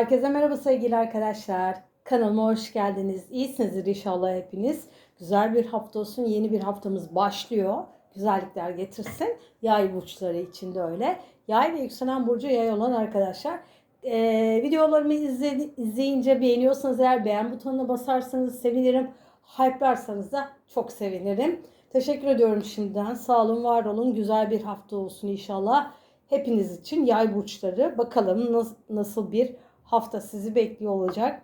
Herkese merhaba sevgili arkadaşlar. Kanalıma hoş geldiniz. İyisinizdir inşallah hepiniz. Güzel bir hafta olsun. Yeni bir haftamız başlıyor. Güzellikler getirsin. Yay burçları için de öyle. Yay ve yükselen burcu yay olan arkadaşlar. Ee, videolarımı izle, izleyince beğeniyorsanız eğer beğen butonuna basarsanız sevinirim. Hype'larsanız da çok sevinirim. Teşekkür ediyorum şimdiden. Sağ olun, var olun. Güzel bir hafta olsun inşallah. Hepiniz için yay burçları. Bakalım nasıl bir hafta sizi bekliyor olacak.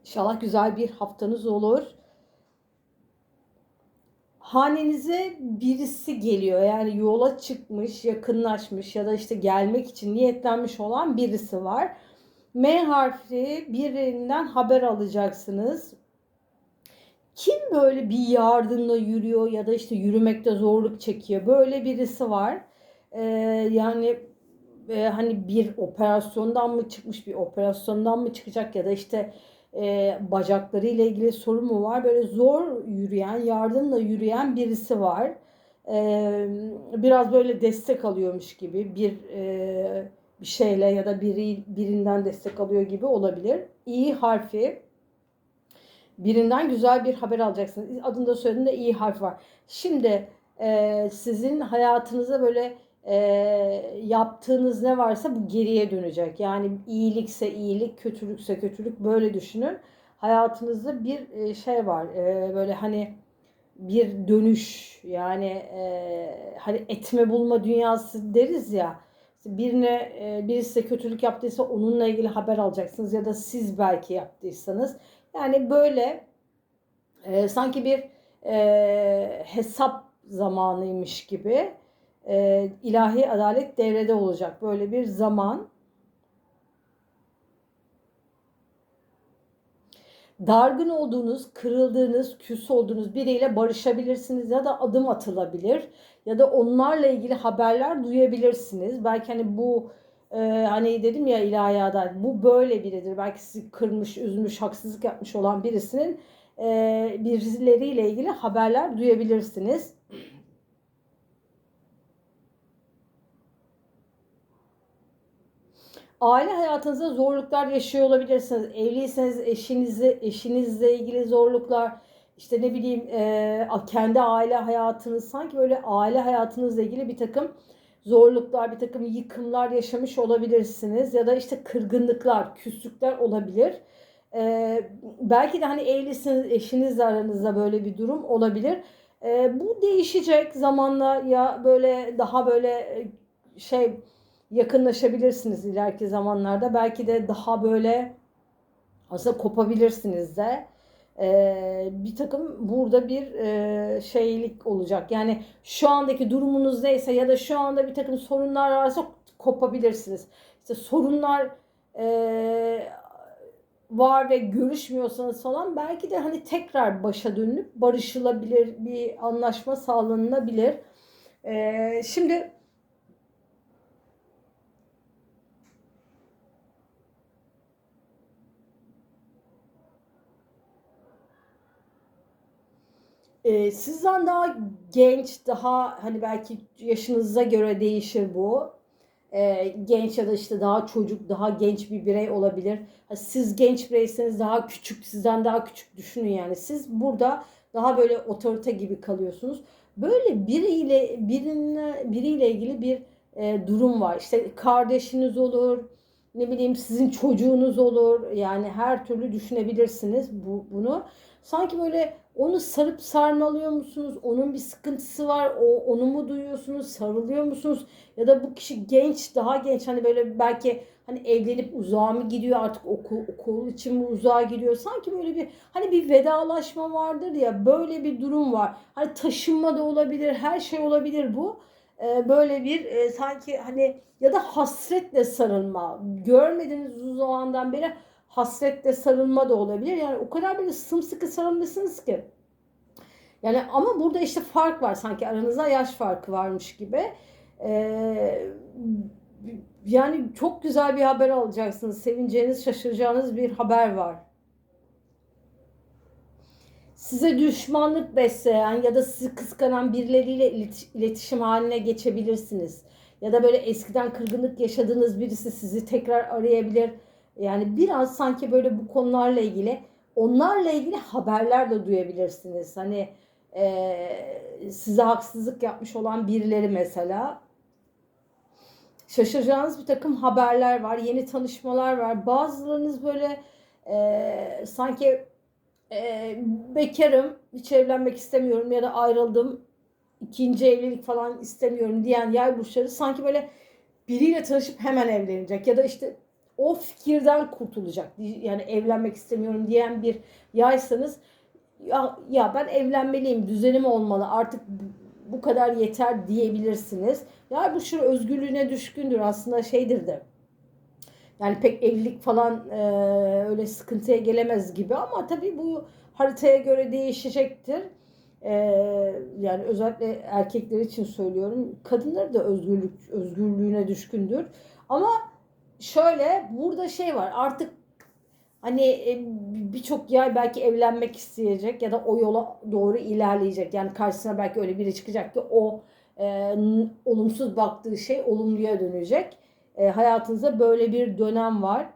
İnşallah güzel bir haftanız olur. Hanenize birisi geliyor. Yani yola çıkmış, yakınlaşmış ya da işte gelmek için niyetlenmiş olan birisi var. M harfi birinden haber alacaksınız. Kim böyle bir yardımla yürüyor ya da işte yürümekte zorluk çekiyor. Böyle birisi var. Ee, yani e, hani bir operasyondan mı çıkmış bir operasyondan mı çıkacak ya da işte e, bacakları ile ilgili sorun mu var? Böyle zor yürüyen yardımla yürüyen birisi var. E, biraz böyle destek alıyormuş gibi bir e, bir şeyle ya da biri birinden destek alıyor gibi olabilir. İ harfi. Birinden güzel bir haber alacaksınız. Adında söylediğinde İ harfi var. Şimdi e, sizin hayatınıza böyle e, yaptığınız ne varsa bu geriye dönecek. Yani iyilikse iyilik, kötülükse kötülük böyle düşünün. Hayatınızda bir e, şey var. E, böyle hani bir dönüş yani e, hani etme bulma dünyası deriz ya. Birine birisi kötülük yaptıysa onunla ilgili haber alacaksınız ya da siz belki yaptıysanız. Yani böyle e, sanki bir e, hesap zamanıymış gibi e, ilahi adalet devrede olacak. Böyle bir zaman. Dargın olduğunuz, kırıldığınız, küs olduğunuz biriyle barışabilirsiniz ya da adım atılabilir ya da onlarla ilgili haberler duyabilirsiniz. Belki hani bu e, hani dedim ya ilahi adalet bu böyle biridir. Belki sizi kırmış, üzmüş, haksızlık yapmış olan birisinin e, birileriyle ilgili haberler duyabilirsiniz. Aile hayatınızda zorluklar yaşıyor olabilirsiniz. Evliyseniz eşinizle, eşinizle ilgili zorluklar, işte ne bileyim e, kendi aile hayatınız, sanki böyle aile hayatınızla ilgili bir takım zorluklar, bir takım yıkımlar yaşamış olabilirsiniz. Ya da işte kırgınlıklar, küslükler olabilir. E, belki de hani evlisiniz, eşinizle aranızda böyle bir durum olabilir. E, bu değişecek zamanla ya böyle daha böyle şey yakınlaşabilirsiniz ileriki zamanlarda. Belki de daha böyle aslında kopabilirsiniz de. Ee, bir takım burada bir e, şeylik olacak. Yani şu andaki durumunuz neyse ya da şu anda bir takım sorunlar varsa kopabilirsiniz. İşte sorunlar e, var ve görüşmüyorsanız falan belki de hani tekrar başa dönüp barışılabilir bir anlaşma sağlanabilir. Ee, şimdi Ee, sizden daha genç, daha hani belki yaşınıza göre değişir bu. Ee, genç ya da işte daha çocuk, daha genç bir birey olabilir. Siz genç bireyseniz daha küçük, sizden daha küçük düşünün yani. Siz burada daha böyle otorite gibi kalıyorsunuz. Böyle biriyle birine biriyle ilgili bir e, durum var. İşte kardeşiniz olur, ne bileyim sizin çocuğunuz olur. Yani her türlü düşünebilirsiniz bu, bunu. Sanki böyle onu sarıp sarmalıyor musunuz? Onun bir sıkıntısı var. O, onu mu duyuyorsunuz? Sarılıyor musunuz? Ya da bu kişi genç, daha genç hani böyle belki hani evlenip uzağa mı gidiyor artık okul okul için mi uzağa gidiyor? Sanki böyle bir hani bir vedalaşma vardır ya böyle bir durum var. Hani taşınma da olabilir, her şey olabilir bu. Ee, böyle bir e, sanki hani ya da hasretle sarılma. Görmediğiniz uzun zamandan beri hasretle sarılma da olabilir. Yani o kadar böyle sımsıkı sarılmışsınız ki. Yani ama burada işte fark var sanki aranızda yaş farkı varmış gibi. Ee, yani çok güzel bir haber alacaksınız. Sevineceğiniz, şaşıracağınız bir haber var. Size düşmanlık besleyen ya da sizi kıskanan birileriyle iletişim haline geçebilirsiniz. Ya da böyle eskiden kırgınlık yaşadığınız birisi sizi tekrar arayabilir. Yani biraz sanki böyle bu konularla ilgili onlarla ilgili haberler de duyabilirsiniz. Hani e, size haksızlık yapmış olan birileri mesela şaşıracağınız bir takım haberler var, yeni tanışmalar var. Bazılarınız böyle e, sanki e, bekarım, hiç evlenmek istemiyorum ya da ayrıldım, ikinci evlilik falan istemiyorum diyen yay burçları sanki böyle biriyle tanışıp hemen evlenecek ya da işte o fikirden kurtulacak. Yani evlenmek istemiyorum diyen bir yaysanız ya, ya ben evlenmeliyim, düzenim olmalı, artık bu kadar yeter diyebilirsiniz. Ya bu şu özgürlüğüne düşkündür aslında şeydir de. Yani pek evlilik falan e, öyle sıkıntıya gelemez gibi ama tabii bu haritaya göre değişecektir. E, yani özellikle erkekler için söylüyorum. Kadınlar da özgürlük özgürlüğüne düşkündür. Ama şöyle burada şey var artık hani e, birçok yer belki evlenmek isteyecek ya da o yola doğru ilerleyecek. Yani karşısına belki öyle biri çıkacak ki o e, olumsuz baktığı şey olumluya dönecek. E, hayatınızda böyle bir dönem var.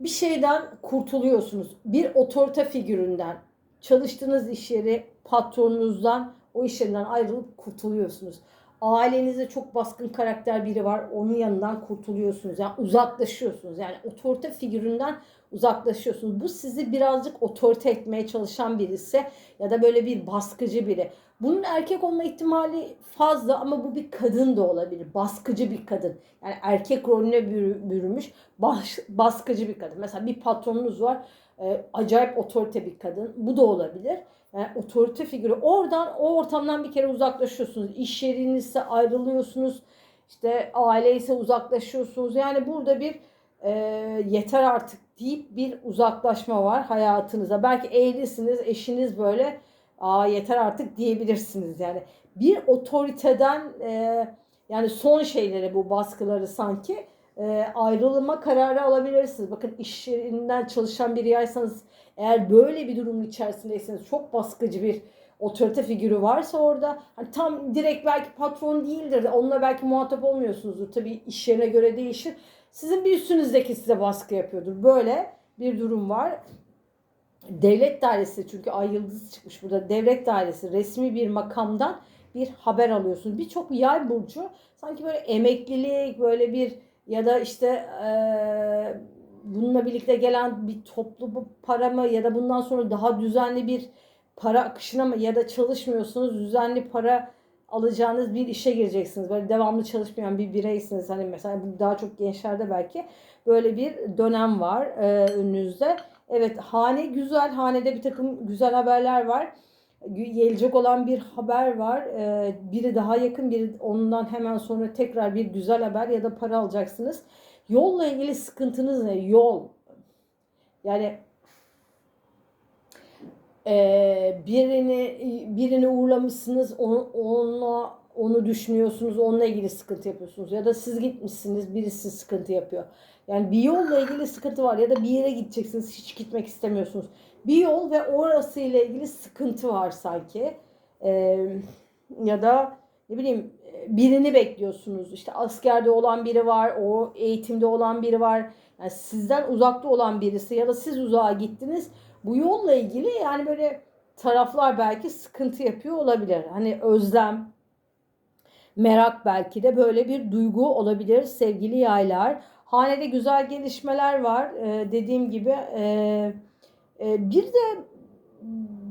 Bir şeyden kurtuluyorsunuz. Bir otorite figüründen, çalıştığınız iş yeri patronunuzdan, o iş yerinden ayrılıp kurtuluyorsunuz. Ailenizde çok baskın karakter biri var. Onun yanından kurtuluyorsunuz. Yani uzaklaşıyorsunuz. Yani otorite figüründen uzaklaşıyorsunuz. Bu sizi birazcık otorite etmeye çalışan birisi ya da böyle bir baskıcı biri. Bunun erkek olma ihtimali fazla ama bu bir kadın da olabilir. Baskıcı bir kadın. Yani erkek rolüne bürümüş bas, baskıcı bir kadın. Mesela bir patronunuz var. E, acayip otorite bir kadın. Bu da olabilir. Yani otorite figürü. Oradan o ortamdan bir kere uzaklaşıyorsunuz. İş yerinizse ayrılıyorsunuz. İşte aile ise uzaklaşıyorsunuz. Yani burada bir e, yeter artık deyip bir uzaklaşma var hayatınıza. Belki evlisiniz, eşiniz böyle aa yeter artık diyebilirsiniz. Yani bir otoriteden e, yani son şeyleri bu baskıları sanki e, ayrılma kararı alabilirsiniz. Bakın iş yerinden çalışan bir yaysanız eğer böyle bir durumun içerisindeyseniz çok baskıcı bir otorite figürü varsa orada hani tam direkt belki patron değildir de onunla belki muhatap olmuyorsunuzdur. Tabii iş yerine göre değişir. Sizin bir üstünüzdeki size baskı yapıyordur. Böyle bir durum var. Devlet dairesi çünkü ay yıldızı çıkmış burada. Devlet dairesi resmi bir makamdan bir haber alıyorsunuz. Birçok yay burcu sanki böyle emeklilik böyle bir ya da işte e, bununla birlikte gelen bir toplu para mı ya da bundan sonra daha düzenli bir para akışına mı ya da çalışmıyorsunuz düzenli para alacağınız bir işe gireceksiniz. Böyle devamlı çalışmayan bir bireysiniz. Hani mesela daha çok gençlerde belki böyle bir dönem var e, önünüzde. Evet hane güzel. Hanede bir takım güzel haberler var. Gelecek olan bir haber var. E, biri daha yakın, biri ondan hemen sonra tekrar bir güzel haber ya da para alacaksınız. Yolla ilgili sıkıntınız ne? Yol. Yani e, birini birini uğurlamışsınız onunla onu düşünüyorsunuz onunla ilgili sıkıntı yapıyorsunuz ya da siz gitmişsiniz birisi sıkıntı yapıyor. Yani bir yolla ilgili sıkıntı var ya da bir yere gideceksiniz hiç gitmek istemiyorsunuz. Bir yol ve orası ile ilgili sıkıntı var sanki. Ee, ya da ne bileyim birini bekliyorsunuz. İşte askerde olan biri var, o eğitimde olan biri var. Yani sizden uzakta olan birisi ya da siz uzağa gittiniz. Bu yolla ilgili yani böyle taraflar belki sıkıntı yapıyor olabilir. Hani özlem, merak belki de böyle bir duygu olabilir sevgili yaylar. Hanede güzel gelişmeler var. Ee, dediğim gibi e, e, bir de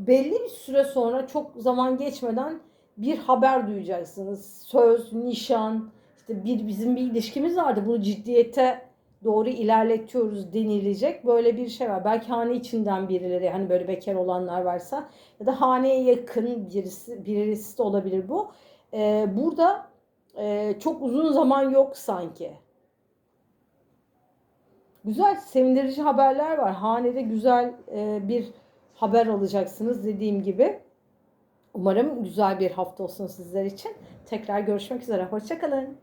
belli bir süre sonra çok zaman geçmeden bir haber duyacaksınız. Söz, nişan, işte bir bizim bir ilişkimiz vardı. Bunu ciddiyete doğru ilerletiyoruz denilecek böyle bir şey var. Belki hane içinden birileri hani böyle bekar olanlar varsa ya da haneye yakın birisi, birisi de olabilir bu. Ee, burada e, çok uzun zaman yok sanki. Güzel, sevindirici haberler var. Hanede güzel e, bir haber alacaksınız dediğim gibi. Umarım güzel bir hafta olsun sizler için. Tekrar görüşmek üzere. Hoşçakalın.